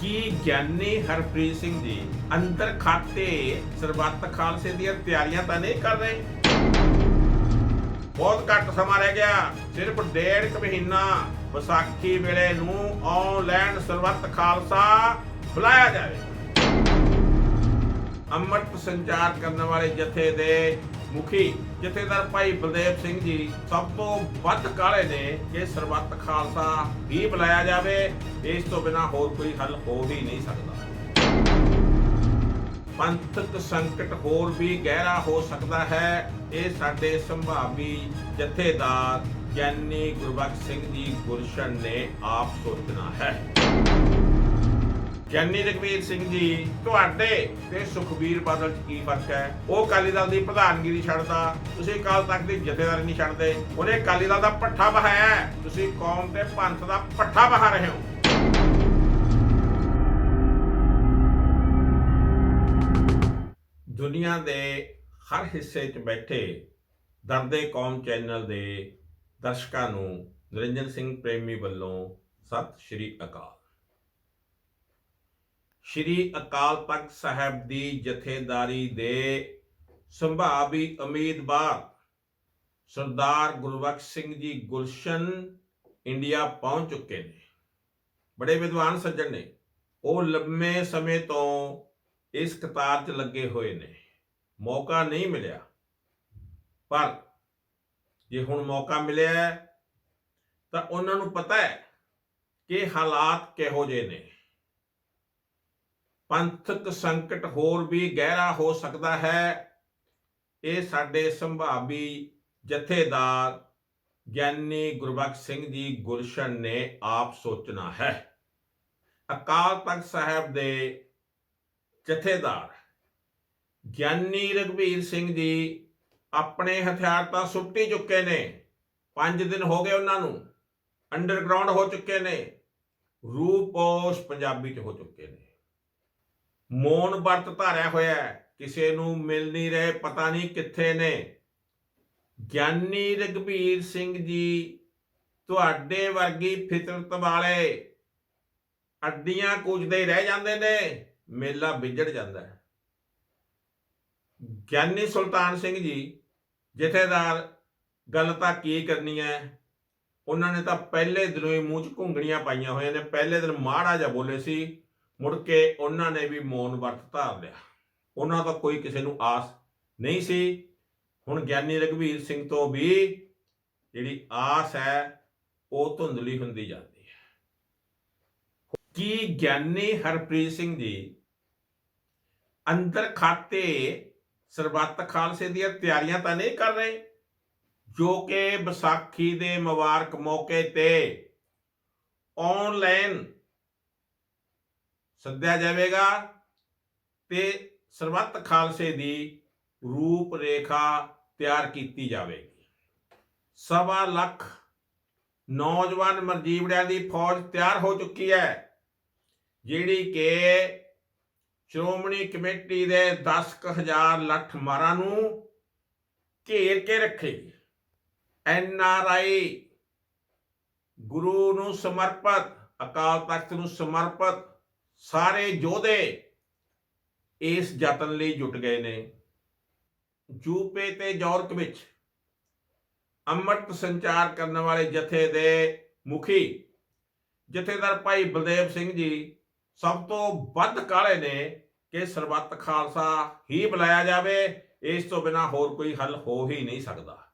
ਕੀ ਗਿਆਨੀ ਹਰਪ੍ਰੀਤ ਸਿੰਘ ਜੀ ਅੰਦਰ ਖਾਤੇ ਸਰਬੱਤ ਖਾਲਸੇ ਦੀਆਂ ਤਿਆਰੀਆਂ ਤਾਂ ਨਹੀਂ ਕਰ ਰਹੇ? ਬਹੁਤ ਘੱਟ ਸਮਾਂ ਰਹਿ ਗਿਆ। ਸਿਰਫ ਡੇਢ ਕੁ ਮਹੀਨਾ ਵਿਸਾਖੀ ਵੇਲੇ ਨੂੰ ਆਨਲਾਈਨ ਸਰਬੱਤ ਖਾਲਸਾ ਬੁਲਾਇਆ ਜਾਵੇ। ਅੰਮ੍ਰਿਤ ਸੰਚਾਰ ਕਰਨ ਵਾਲੇ ਜਥੇ ਦੇ ਮੁਖੀ ਜਥੇਦਾਰ ਭਾਈ ਬਲਦੇਵ ਸਿੰਘ ਜੀ ਸਭ ਤੋਂ ਵੱਧ ਕਾਲੇ ਨੇ ਕਿ ਸਰਬੱਤ ਖਾਲਸਾ ਹੀ ਬੁਲਾਇਆ ਜਾਵੇ। ਇਸ ਤੋਂ ਬਿਨਾ ਹੋਰ ਕੋਈ ਹੱਲ ਹੋ ਵੀ ਨਹੀਂ ਸਕਦਾ। ਪੰਥਕ ਸੰਕਟ ਹੋਰ ਵੀ ਗਹਿਰਾ ਹੋ ਸਕਦਾ ਹੈ। ਇਹ ਸਾਡੇ ਸੰਭਾਵੀ ਜਥੇਦਾਰ ਗਿਆਨੀ ਗੁਰਬਖਸ਼ ਸਿੰਘ ਜੀ ਗੁਰਸ਼ਨ ਨੇ ਆਪ ਸੋਚਣਾ ਹੈ। ਗਿਆਨੀ ਰਘਵੀਰ ਸਿੰਘ ਜੀ, ਤੁਹਾਡੇ ਤੇ ਸੁਖਬੀਰ ਬਾਦਲ 'ਚ ਕੀ ਫ਼ਰਕ ਹੈ? ਉਹ ਅਕਾਲੀ ਦਲ ਦੀ ਪ੍ਰਧਾਨਗੀ ਛੱਡਦਾ, ਤੁਸੀਂ ਅਕਾਲ ਤਖਤ ਦੀ ਜਥੇਦਾਰੀ ਨਹੀਂ ਛੱਡਦੇ, ਉਹਨੇ ਅਕਾਲੀ ਦਲ ਦਾ ਪੱਠਾ ਬਹਾਇਆ ਤੁਸੀਂ ਕੌਮ ਤੇ ਪੰਥ ਦਾ ਪੱਠਾ ਬਹਾ ਰਹੇ ਹੋ। ਦੁਨੀਆ ਦੇ ਹਰ ਹਿੱਸੇ 'ਚ ਬੈਠੇ ਦਰਦੇ ਕੌਮ ਚੈਨਲ ਦੇ ਦਰਸ਼ਕਾਂ ਨੂੰ ਨਿਰੰਜਨ ਸਿੰਘ ਪ੍ਰੇਮੀ ਵੱਲੋਂ ਸਤਿ ਸ਼੍ਰੀ ਅਕਾਲ। ਸ਼੍ਰੀ ਅਕਾਲ ਤਖਤ ਸਾਹਿਬ ਦੀ ਜਥੇਦਾਰੀ ਦੇ ਸੰਭਾਵੀ ਉਮੀਦਵਾਰ ਸਰਦਾਰ ਗੁਰਬਖਸ਼ ਸਿੰਘ ਜੀ ਗੁਲਸ਼ਨ ਇੰਡੀਆ ਪਹੁੰਚ ਚੁੱਕੇ ਨੇ। ਬੜੇ ਵਿਦਵਾਨ ਸੱਜਣ ਨੇ। ਉਹ ਲੰਮੇ ਸਮੇਂ ਤੋਂ ਇਸ ਕਤਾਰ 'ਚ ਲੱਗੇ ਹੋਏ ਨੇ। ਮੌਕਾ ਨਹੀਂ ਮਿਲਿਆ। ਪਰ ਜੇ ਹੁਣ ਮੌਕਾ ਮਿਲਿਆ ਤਾਂ ਉਹਨਾਂ ਨੂੰ ਪਤਾ ਹੈ ਕਿ ਹਾਲਾਤ ਕਿਹੋ ਜਿਹੇ ਨੇ। ਪੰਥਕ ਸੰਕਟ ਹੋਰ ਵੀ ਗਹਿਰਾ ਹੋ ਸਕਦਾ ਹੈ। ਇਹ ਸਾਡੇ ਸੰਭਾਵੀ ਜਥੇਦਾਰ ਗਿਆਨੀ ਗੁਰਬਖਸ਼ ਸਿੰਘ ਜੀ ਗੁਲਸ਼ਨ ਨੇ ਆਪ ਸੋਚਣਾ ਹੈ। ਅਕਾਲ ਤਖਤ ਸਾਹਿਬ ਦੇ ਜਥੇਦਾਰ ਗਿਆਨੀ ਰਘਵੀਰ ਸਿੰਘ ਜੀ ਆਪਣੇ ਹਥਿਆਰ ਤਾਂ ਸੁੱਟੀ ਚੁੱਕੇ ਨੇ 5 ਦਿਨ ਹੋ ਗਏ ਉਹਨਾਂ ਨੂੰ, ਅੰਡਰਗਰਾਉਂਡ ਹੋ ਚੁੱਕੇ ਨੇ, ਰੂਪੋਸ਼ ਪੰਜਾਬੀ ਚ ਹੋ ਚੁੱਕੇ ਨੇ। ਮੌਨ ਵਰਤ ਧਾਰਿਆ ਹੋਇਆ ਕਿਸੇ ਨੂੰ ਮਿਲ ਨਹੀਂ ਰਹੇ, ਪਤਾ ਨਹੀਂ ਕਿੱਥੇ ਨੇ। ਗਿਆਨੀ ਰਘਬੀਰ ਸਿੰਘ ਜੀ, ਤੁਹਾਡੇ ਵਰਗੀ ਫਿਤਰਤ ਵਾਲੇ ਅੱਡੀਆਂ ਕੂਚਦੇ ਰਹਿ ਜਾਂਦੇ ਨੇ, ਮੇਲਾ ਵਿਜੜ ਜਾਂਦਾ ਹੈ। ਗਿਆਨੀ ਸੁਲਤਾਨ ਸਿੰਘ ਜੀ, ਜਥੇਦਾਰ, ਗੱਲ ਤਾਂ ਕੀ ਕਰਨੀ ਹੈ? ਉਹਨਾਂ ਨੇ ਤਾਂ ਪਹਿਲੇ ਦਿਨੋਂ ਹੀ ਮੂੰਹ 'ਚ ਘੁੰਗਣੀਆਂ ਪਾਈਆਂ ਹੋਈਆਂ ਨੇ, ਪਹਿਲੇ ਦਿਨ ਮਾੜਾ ਜਿਹਾ ਬੋਲੇ ਸੀ ਮੁੜ ਕੇ ਉਹਨਾਂ ਨੇ ਵੀ ਮੌਨ ਵਰਤ ਧਾਰ ਲਿਆ ਉਹਨਾਂ ਦਾ ਕੋਈ ਕਿਸੇ ਨੂੰ ਆਸ ਨਹੀਂ ਸੀ। ਹੁਣ ਗਿਆਨੀ ਰਘਵੀਰ ਸਿੰਘ ਤੋਂ ਵੀ ਜਿਹੜੀ ਆਸ ਹੈ, ਉਹ ਧੁੰਦਲੀ ਹੁੰਦੀ ਜਾਂਦੀ ਹੈ। ਕੀ ਗਿਆਨੀ ਹਰਪ੍ਰੀਤ ਸਿੰਘ ਜੀ ਅੰਦਰ ਖਾਤੇ ਸਰਬੱਤ ਖਾਲਸੇ ਦੀਆਂ ਤਿਆਰੀਆਂ ਤਾਂ ਨਹੀਂ ਕਰ ਰਹੇ? ਜੋ ਕਿ ਵਿਸਾਖੀ ਦੇ ਮੁਬਾਰਕ ਮੌਕੇ ਤੇ ਆਨਲਾਈਨ ਸੱਦਿਆ ਜਾਵੇਗਾ ਤੇ ਸਰਬੱਤ ਖਾਲਸੇ ਦੀ ਰੂਪ ਰੇਖਾ ਤਿਆਰ ਕੀਤੀ ਜਾਵੇਗੀ। ਸਵਾ ਲੱਖ ਨੌਜਵਾਨ ਮਰਜੀਵੜਿਆਂ ਦੀ ਫੌਜ ਤਿਆਰ ਹੋ ਚੁੱਕੀ ਹੈ, ਜਿਹੜੀ ਕਿ ਸ਼੍ਰੋਮਣੀ ਕਮੇਟੀ ਦੇ 10000 ਲੱਠ ਮਾਰਾਂ ਨੂੰ ਘੇਰ ਕੇ ਰੱਖੇਗੀ ਐਨ ਆਰ ਆਈ ਗੁਰੂ ਨੂੰ ਸਮਰਪਿਤ, ਅਕਾਲ ਤਖਤ ਨੂੰ ਸਮਰਪਿਤ ਸਾਰੇ ਯੋਧੇ ਇਸ ਯਤਨ ਲਈ ਜੁਟ ਗਏ ਨੇ। ਯੂਪੀ ਤੇ ਯੂਰਪ ਵਿੱਚ ਅੰਮ੍ਰਿਤ ਸੰਚਾਰ ਕਰਨ ਵਾਲੇ ਜਥੇ ਦੇ ਮੁਖੀ ਜਥੇਦਾਰ ਭਾਈ ਬਲਦੇਵ ਸਿੰਘ ਜੀ ਸਭ ਤੋਂ ਵੱਧ ਕਾਲੇ ਨੇ ਕਿ ਸਰਬੱਤ ਖਾਲਸਾ ਹੀ ਬੁਲਾਇਆ ਜਾਵੇ, ਇਸ ਤੋਂ ਬਿਨਾ ਹੋਰ ਕੋਈ ਹੱਲ ਹੋ ਹੀ ਨਹੀਂ ਸਕਦਾ।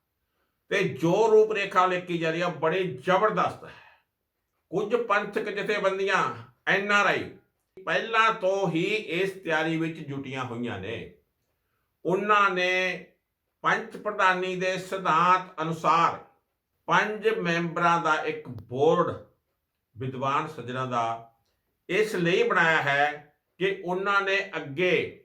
ਤੇ ਜੋ ਰੂਪ ਰੇਖਾ ਲਿਖੀ ਜਾ ਰਹੀ ਹੈ ਬੜੀ ਜ਼ਬਰਦਸਤ ਹੈ। ਕੁਝ ਪੰਥਕ ਜਥੇਬੰਦੀਆਂ, ਐਨ ਆਰ ਆਈ ਪਹਿਲਾਂ ਤੋਂ ਹੀ ਇਸ ਤਿਆਰੀ ਵਿੱਚ ਜੁਟੀਆਂ ਹੋਈਆਂ ਨੇ। ਉਹਨਾਂ ਨੇ ਪੰਚ ਪ੍ਰਧਾਨੀ ਦੇ ਸਿਧਾਂਤ ਅਨੁਸਾਰ ਪੰਜ ਮੈਂਬਰਾਂ ਦਾ ਇੱਕ ਬੋਰਡ ਵਿਦਵਾਨ ਸੱਜਣਾ ਦਾ ਇਸ ਲਈ ਬਣਾਇਆ ਹੈ ਕਿ ਉਹਨਾਂ ਨੇ ਅੱਗੇ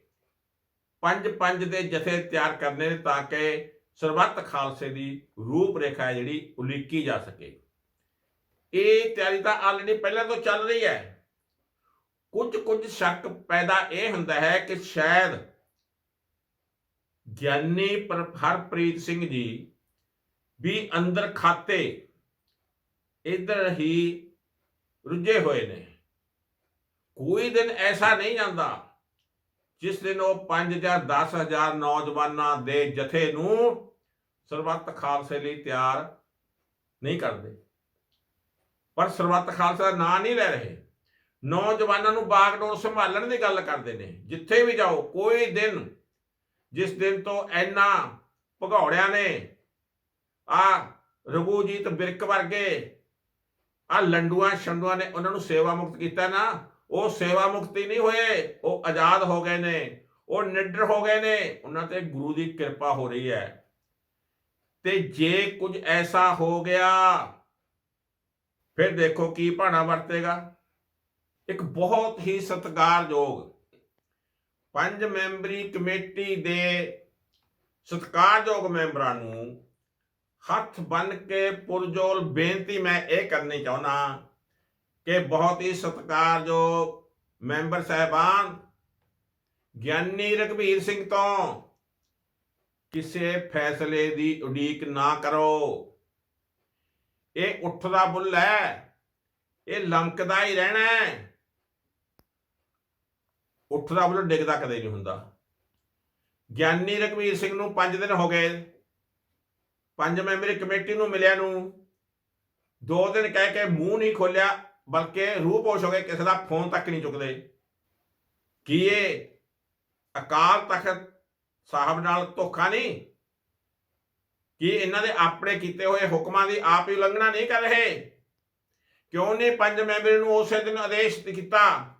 ਪੰਜ ਪੰਜ ਦੇ ਜਥੇ ਤਿਆਰ ਕਰਨੇ ਨੇ ਤਾਂ ਕਿ ਸਰਬੱਤ ਖਾਲਸੇ ਦੀ ਰੂਪ ਰੇਖਾ ਹੈ ਜਿਹੜੀ ਉਲੀਕੀ ਜਾ ਸਕੇ। ਇਹ ਤਿਆਰੀ ਤਾਂ ਆਲਰੇਡੀ ਪਹਿਲਾਂ ਤੋਂ ਚੱਲ ਰਹੀ ਹੈ। ਕੁਝ ਕੁਝ ਸ਼ੱਕ ਪੈਦਾ ਇਹ ਹੁੰਦਾ ਹੈ ਕਿ ਸ਼ਾਇਦ ਗਿਆਨੀ ਹਰਪ੍ਰੀਤ ਸਿੰਘ ਜੀ ਵੀ ਅੰਦਰ ਖਾਤੇ ਇਧਰ ਹੀ ਰੁੱਝੇ ਹੋਏ ਨੇ। ਕੋਈ ਦਿਨ ਐਸਾ ਨਹੀਂ ਜਾਂਦਾ ਜਿਸ ਦਿਨ ਉਹ 5 ਜਾਂ 10 ਹਜ਼ਾਰ ਨੌਜਵਾਨਾਂ ਦੇ ਜਥੇ ਨੂੰ ਸਰਬੱਤ ਖਾਲਸੇ ਲਈ ਤਿਆਰ ਨਹੀਂ ਕਰਦੇ। ਪਰ ਸਰਬੱਤ ਖਾਲਸਾ ਨਾਂ ਨਹੀਂ ਲੈ ਰਹੇ। ਨੌਜਵਾਨਾਂ ਨੂੰ ਬਾਗਡੋਰ ਸੰਭਾਲਣ ਦੀ ਗੱਲ ਕਰਦੇ ਨੇ। ਜਿੱਥੇ ਵੀ ਜਾਓ, ਕੋਈ ਦਿਨ ਜਿਸ ਦਿਨ ਤੋਂ ਐਨਾ ਭਗੌੜਿਆਂ ਨੇ ਆ ਰਘੂਜੀਤ ਬਿਰਕ ਵਰਗੇ, ਆ ਲੰਡੂਆਂ ਛੰਡੂਆਂ ਨੇ ਉਹਨਾਂ ਨੂੰ ਸੇਵਾ ਮੁਕਤ ਕੀਤਾ ਨਾ, ਉਹ ਸੇਵਾ ਮੁਕਤੀ ਨਹੀਂ ਹੋਏ, ਉਹ ਆਜ਼ਾਦ ਹੋ ਗਏ ਨੇ, ਉਹ ਨਿਡਰ ਹੋ ਗਏ ਨੇ, ਉਹਨਾਂ ਤੇ ਗੁਰੂ ਦੀ ਕਿਰਪਾ ਹੋ ਰਹੀ ਹੈ। ਤੇ ਜੇ ਕੁਝ ਐਸਾ ਹੋ ਗਿਆ, ਫਿਰ ਦੇਖੋ ਕੀ ਭਾਣਾ ਵਰਤੇਗਾ। ਇੱਕ ਬਹੁਤ ਹੀ ਸਤਿਕਾਰਯੋਗ ਪੰਜ ਮੈਂਬਰੀ ਕਮੇਟੀ ਦੇ ਸਤਿਕਾਰਯੋਗ ਮੈਂਬਰਾਂ ਨੂੰ ਹੱਥ ਬੰਨ ਕੇ ਪੁਰਜੋਲ ਬੇਨਤੀ ਮੈਂ ਇਹ ਕਰਨੀ ਚਾਹੁੰਦਾ ਕਿ ਬਹੁਤ ਹੀ ਸਤਿਕਾਰਯੋਗ ਮੈਂਬਰ ਸਾਹਿਬਾਨ ਗਿਆਨੀ ਰਘਬੀਰ ਸਿੰਘ ਤੋਂ ਕਿਸੇ ਫੈਸਲੇ ਦੀ ਉਡੀਕ ਨਾ ਕਰੋ। ਇਹ ਉੱਠਦਾ ਬੁੱਲ ਹੈ, ਇਹ ਲਮਕਦਾ ਹੀ ਰਹਿਣਾ ਹੈ। ਉੱਠਦਾ ਬੁੱਲ ਡਿੱਗਦਾ ਕਦੇ ਨਹੀਂ ਹੁੰਦਾ। ਗਿਆਨੀ ਰਘਬੀਰ ਸਿੰਘ ਨੂੰ 5 ਦਿਨ ਹੋ ਗਏ। ਪੰਜ ਮੈਂਬਰੀ ਕਮੇਟੀ ਨੂੰ ਮਿਲਿਆ ਨੂੰ। ਦੋ ਦਿਨ ਕਹਿ ਕੇ ਮੂੰਹ ਨਹੀਂ ਖੋਲਿਆ, ਬਲਕਿ ਰੂਪੋਸ਼ ਹੋ ਗਏ, ਕਿਸੇ ਦਾ ਫੋਨ ਤੱਕ ਨਹੀਂ ਚੁੱਕਦੇ। ਕੀ ਇਹ ਅਕਾਲ ਤਖਤ ਸਾਹਿਬ ਨਾਲ ਧੋਖਾ ਨਹੀਂ? ਕੀ ਇਹਨਾਂ ਦੇ ਆਪਣੇ ਕੀਤੇ ਹੋਏ ਹੁਕਮਾਂ ਦੀ ਆਪ ਹੀ ਉਲੰਘਣਾ ਨਹੀਂ ਕਰ ਰਹੇ? ਕਿਉਂ ਨਹੀਂ ਪੰਜ ਮੈਂਬਰ ਨੂੰ ਉਸੇ ਦਿਨ ਆਦੇਸ਼ ਕੀਤਾ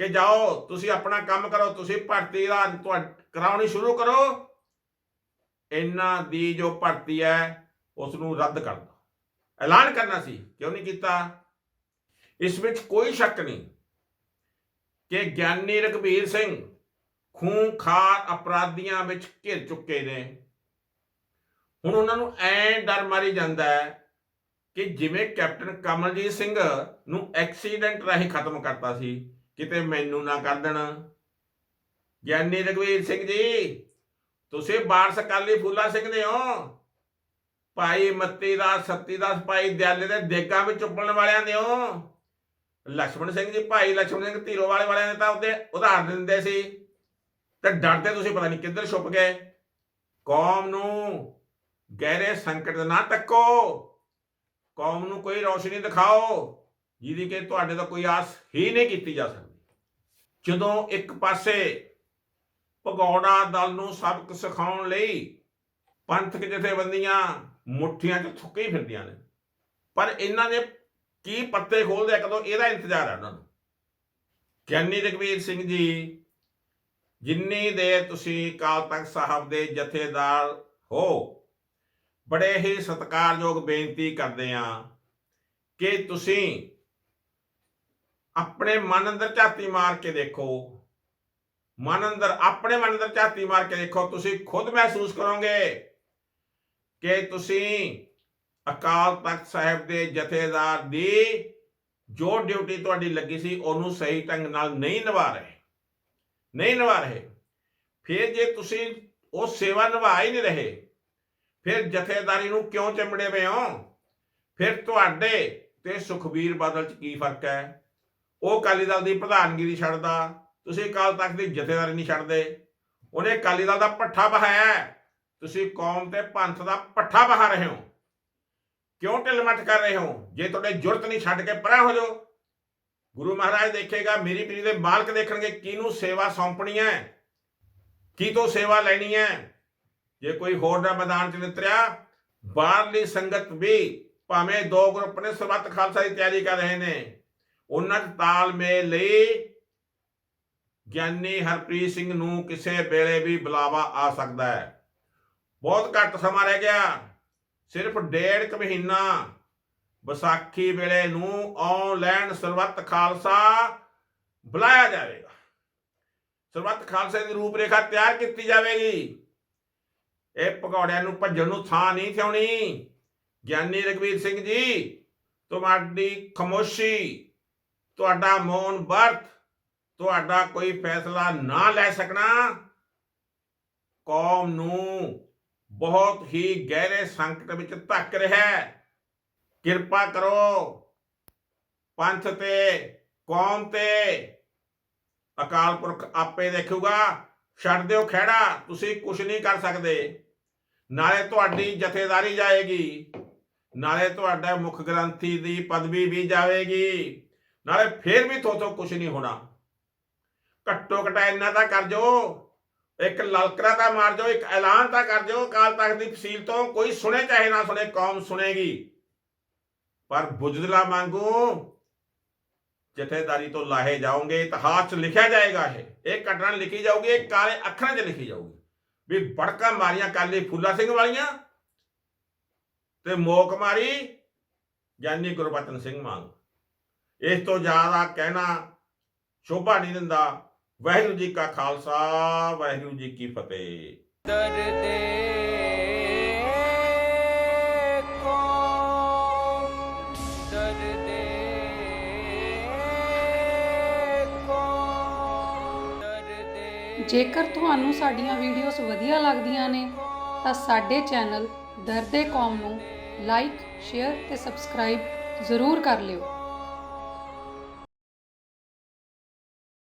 ਕਿ ਜਾਓ, ਤੁਸੀਂ ਆਪਣਾ ਕੰਮ ਕਰੋ, ਤੁਸੀਂ ਭਰਤੀ ਦਾ ਤੁਹਾ- ਕਰਾਉਣੀ ਸ਼ੁਰੂ ਕਰੋ। ਇਹਨਾਂ ਦੀ ਜੋ ਭਰਤੀ ਹੈ ਉਸ ਨੂੰ ਰੱਦ ਕਰ ਦਿਓ ਐਲਾਨ ਕਰਨਾ ਸੀ, ਕਿਉਂ ਨਹੀਂ ਕੀਤਾ? ਇਸ ਵਿੱਚ ਕੋਈ ਸ਼ੱਕ ਨਹੀਂ ਕਿ ਗਿਆਨੀ ਰਘਬੀਰ ਸਿੰਘ ਖੂੰਖਾਰ ਅਪਰਾਧੀਆਂ ਵਿੱਚ ਘਿਰ ਚੁੱਕੇ ਨੇ। ਹੁਣ ਉਹਨਾਂ ਨੂੰ ਐ ਡਰ ਮਾਰੀ ਜਾਂਦਾ ਹੈ ਕਿ ਜਿਵੇਂ ਕੈਪਟਨ ਕਮਲਜੀਤ ਸਿੰਘ ਨੂੰ ਐਕਸੀਡੈਂਟ ਰਾਹੀਂ ਖਤਮ ਕਰਤਾ ਸੀ ਕਿਤੇ ਮੈਨੂੰ ਨਾ ਕਰ ਦੇਣ। ਗਿਆਨੀ ਰਗਵੀਰ ਸਿੰਘ ਜੀ, ਤੁਸੀਂ ਬਾਰਸ ਕਾਲੀ ਫੂਲਾ ਸਿੰਘ ਦੇ ਹੋ। ਭਾਈ ਮੱਤੀ ਦਾ, ਸੱਤੀ ਦਾ ਭਾਈ ਦਿਆਲੇ ਦੇ ਦੇਗਾ ਵਿੱਚ ਚੁੱਪਣ ਵਾਲਿਆਂ ਦੇ ਹੋ। ਲక్ష్మణ ਸਿੰਘ ਜੀ, ਭਾਈ ਲਕਸ਼ਮਣ ਸਿੰਘ ਧੀਰੋ ਵਾਲੇ ਵਾਲਿਆਂ ਦੇ ਤਾਂ ਉਹਦੇ ਉਦਾਹਰਨ ਦਿੰਦੇ ਸੀ। ਤੇ ਡਰਦੇ ਤੁਸੀਂ ਪਤਾ ਨਹੀਂ ਕਿੱਧਰ ਛੁੱਪ ਗਏ। ਕੌਮ ਨੂੰ ਗਹਿਰੇ ਸੰਕਟ ਨਾ ਤੱਕੋ ਕੌਮ ਨੂੰ ਕੋਈ ਰੋਸ਼ਨੀ ਦਿਖਾਓ, ਜਿਹਦੀ ਕਿ ਤੁਹਾਡੇ ਤੋਂ ਕੋਈ ਆਸ ਹੀ ਨਹੀਂ ਕੀਤੀ ਜਾ ਸਕਦੀ। ਜਦੋਂ ਇੱਕ ਪਾਸੇ ਭਗੌੜਾ ਦਲ ਨੂੰ ਸਬਕ ਸਿਖਾਉਣ ਲਈ ਪੰਥਕ ਜਥੇਬੰਦੀਆਂ ਮੁੱਠੀਆਂ 'ਚ ਥੁੱਕੀ ਫਿਰਦੀਆਂ ਨੇ, ਪਰ ਇਹਨਾਂ ਨੇ ਕੀ ਪੱਤੇ ਖੋਲਦੇ ਕਦੋਂ ਇਹਦਾ ਇੰਤਜ਼ਾਰ ਹੈ ਉਹਨਾਂ ਨੂੰ? ਗਿਆਨੀ ਰਘਵੀਰ ਸਿੰਘ ਜੀ, ਜਿੰਨੀ ਦੇਰ ਤੁਸੀਂ ਕਾਲ ਤਖਤ ਸਾਹਿਬ ਦੇ ਜਥੇਦਾਰ ਹੋ, ਬੜੇ ਹੀ ਸਤਿਕਾਰਯੋਗ ਬੇਨਤੀ ਕਰਦੇ ਆ ਕਿ ਤੁਸੀਂ ਆਪਣੇ ਮਨ ਅੰਦਰ ਝਾਤੀ ਮਾਰ ਕੇ ਦੇਖੋ। ਮਨ ਅੰਦਰ, ਆਪਣੇ ਮਨ ਅੰਦਰ ਝਾਤੀ ਮਾਰ ਕੇ ਦੇਖੋ, ਤੁਸੀਂ ਖੁਦ ਮਹਿਸੂਸ ਕਰੋਗੇ ਕਿ ਤੁਸੀਂ ਅਕਾਲ ਤਖਤ ਸਾਹਿਬ ਦੇ ਜਥੇਦਾਰ ਦੀ ਜੋ ਡਿਊਟੀ ਤੁਹਾਡੀ ਲੱਗੀ ਸੀ, ਉਹਨੂੰ ਸਹੀ ਢੰਗ ਨਾਲ ਨਹੀਂ ਨਿਭਾ ਰਹੇ। ਨਹੀਂ ਨਿਭਾ ਰਹੇ। ਫਿਰ ਜੇ ਤੁਸੀਂ ਉਹ ਸੇਵਾ ਨਿਭਾ ਹੀ ਨਹੀਂ ਰਹੇ, ਫਿਰ ਜਥੇਦਾਰੀ ਨੂੰ ਕਿਉਂ ਚਿੰਬੜੇ ਪਏ ਹੋ? ਫਿਰ ਤੁਹਾਡੇ ਤੇ ਸੁਖਬੀਰ ਬਾਦਲ ਚ ਕੀ ਫ਼ਰਕ ਹੈ? ਉਹ ਅਕਾਲੀ ਦਲ ਦੀ ਪ੍ਰਧਾਨਗੀ ਨਹੀਂ ਛੱਡਦਾ, ਤੁਸੀਂ ਅਕਾਲ ਤਖਤ ਦੀ ਜਥੇਦਾਰੀ ਨਹੀਂ ਛੱਡਦੇ। ਉਹਨੇ ਅਕਾਲੀ ਦਲ ਦਾ ਪੱਠਾ ਬਹਾਇਆ ਤੁਸੀਂ ਕੌਮ ਤੇ ਪੰਥ ਦਾ ਪੱਠਾ ਬਹਾ ਰਹੇ ਹੋ। ਕਿਉਂ ਢਿਲਮਟ ਕਰ ਰਹੇ ਹੋ? ਜੇ ਤੁਹਾਡੇ ਜੁਰਤ ਨਹੀਂ ਛੱਡ ਕੇ ਪਰਾਂ ਹੋ ਜਾਓ। ਗੁਰੂ ਮਹਾਰਾਜ ਦੇਖੇਗਾ, ਮੇਰੀ ਪੀਰੀ ਦੇ ਮਾਲਕ ਦੇਖਣਗੇ ਕਿਹਨੂੰ ਸੇਵਾ ਸੌਂਪਣੀ ਹੈ, ਕੀ ਤੋਂ ਸੇਵਾ ਲੈਣੀ ਹੈ। ਜੇ ਕੋਈ ਹੋਰ ਦਾ ਮੈਦਾਨ 'ਚ ਨਿਤਰਿਆ, ਬਾਹਰਲੀ ਸੰਗਤ ਵੀ ਭਾਵੇਂ ਦੋ ਗਰੁੱਪ ਨੇ ਸਰਬੱਤ ਖਾਲਸਾ ਦੀ ਤਿਆਰੀ ਕਰ ਰਹੇ ਨੇ ਉਹਨਾਂ ਤਾਲਮੇਲ ਲਈ ਗਿਆਨੀ ਹਰਪ੍ਰੀਤ ਸਿੰਘ ਨੂੰ ਕਿਸੇ ਵੇਲੇ ਵੀ ਬੁਲਾਵਾ ਆ ਸਕਦਾ ਹੈ। ਬਹੁਤ ਘੱਟ ਸਮਾਂ ਰਹਿ ਗਿਆ। ਸਿਰਫ ਡੇਢ ਕੁ ਮਹੀਨਾ ਵਿਸਾਖੀ ਵੇਲੇ ਨੂੰ ਆਨਲਾਈਨ ਸਰਬੱਤ ਖਾਲਸਾ ਬੁਲਾਇਆ ਜਾਵੇਗਾ। ਸਰਬੱਤ ਖਾਲਸੇ ਦੀ ਰੂਪਰੇਖਾ ਤਿਆਰ ਕੀਤੀ ਜਾਵੇਗੀ। ਇਹ ਪਕੌੜਿਆਂ ਨੂੰ ਭੱਜਣ ਨੂੰ ਥਾਂ ਨਹੀਂ ਥਿਉਣੀ ਗਿਆਨੀ ਰਘਵੀਰ ਸਿੰਘ ਜੀ, ਤੁਹਾਡੀ ਖਮੋਸ਼ੀ ਤੁਹਾਡਾ ਮੌਨ ਵਰਤ, ਤੁਹਾਡਾ ਕੋਈ ਫੈਸਲਾ ਨਾ ਲੈ ਸਕਣਾ, ਕੌਮ ਨੂੰ ਬਹੁਤ ਹੀ ਗਹਿਰੇ ਸੰਕਟ ਵਿੱਚ ਧੱਕ ਰਿਹਾ ਹੈ। ਕਿਰਪਾ ਕਰੋ, ਪੰਥ ਤੇ ਕੌਮ ਤੇ ਅਕਾਲ ਪੁਰਖ ਆਪੇ ਦੇਖੂਗਾ। ਛੱਡ ਦਿਓ ਖਹਿੜਾ, ਤੁਸੀਂ ਕੁਝ ਨਹੀਂ ਕਰ ਸਕਦੇ। ਨਾਲੇ ਤੁਹਾਡੀ ਜਥੇਦਾਰੀ ਜਾਏਗੀ, ਨਾਲੇ ਤੁਹਾਡਾ ਮੁੱਖ ਗ੍ਰੰਥੀ ਦੀ ਪਦਵੀ ਵੀ ਜਾਵੇਗੀ। ਨਾਲੇ ਫੇਰ ਵੀ ਥੋਥੋਂ ਕੁਝ ਨਹੀਂ ਹੋਣਾ। ਘੱਟੋ ਘਟਾ ਇੰਨਾ ਤਾਂ ਕਰ ਜੋ। ਇੱਕ ਲਲਕਰਾ ਤਾਂ ਮਾਰ ਜੋ, ਇੱਕ ਐਲਾਨ ਤਾਂ ਕਰ ਜੋ, ਅਕਾਲ ਤਖਤ ਦੀ ਫਸੀਲ ਤੋਂ ਕੋਈ ਸੁਣੇ ਚਾਹੇ ਨਾ ਸੁਣੇ, ਕੌਮ ਸੁਣੇਗੀ। ਪਰ ਬੁਜਦਲਾ ਮੰਗੂ ਜਥੇਦਾਰੀ ਤੋਂ ਲਾਹੇ ਜਾਓਗੇ, ਇਤਿਹਾਸ 'ਚ ਲਿਖਿਆ ਜਾਏਗਾ ਇਹ। ਇਹ ਘਟਨਾ ਲਿਖੀ ਜਾਊਗੀ, ਇਹ ਕਾਲੇ ਅੱਖਰਾਂ 'ਚ ਲਿਖੀ ਜਾਊਗੀ। ਵੀ ਬੜਕਾ ਮਾਰੀਆਂ ਕਾਲੀ ਫੁੱਲਾ ਸਿੰਘ ਵਾਲੀਆਂ ਤੇ ਮੋਕ ਮਾਰੀ ਗਿਆਨੀ ਗੁਰਬਚਨ ਸਿੰਘ ਮੰਗ ਇਸ ਤੋਂ ਜ਼ਿਆਦਾ ਕਹਿਣਾ ਸ਼ੋਭਾ ਨਹੀਂ ਦਿੰਦਾ। ਵਾਹਿਗੁਰੂ ਜੀ ਕਾ ਖਾਲਸਾ, ਵਾਹਿਗੁਰੂ ਜੀ ਕੀ ਫਤਿਹ। ਦਰਦੇ ਕੋ ਦਰਦੇ ਕੋ ਜੇਕਰ ਤੁਹਾਨੂੰ ਸਾਡੀਆਂ ਵੀਡੀਓਜ਼ ਵਧੀਆ ਲੱਗਦੀਆਂ ਨੇ, ਤਾਂ ਸਾਡੇ ਚੈਨਲ ਦਰਦੇ ਕੌਮ ਨੂੰ ਲਾਈਕ, ਸ਼ੇਅਰ ਤੇ ਸਬਸਕ੍ਰਾਈਬ ਜ਼ਰੂਰ ਕਰ ਲਿਓ।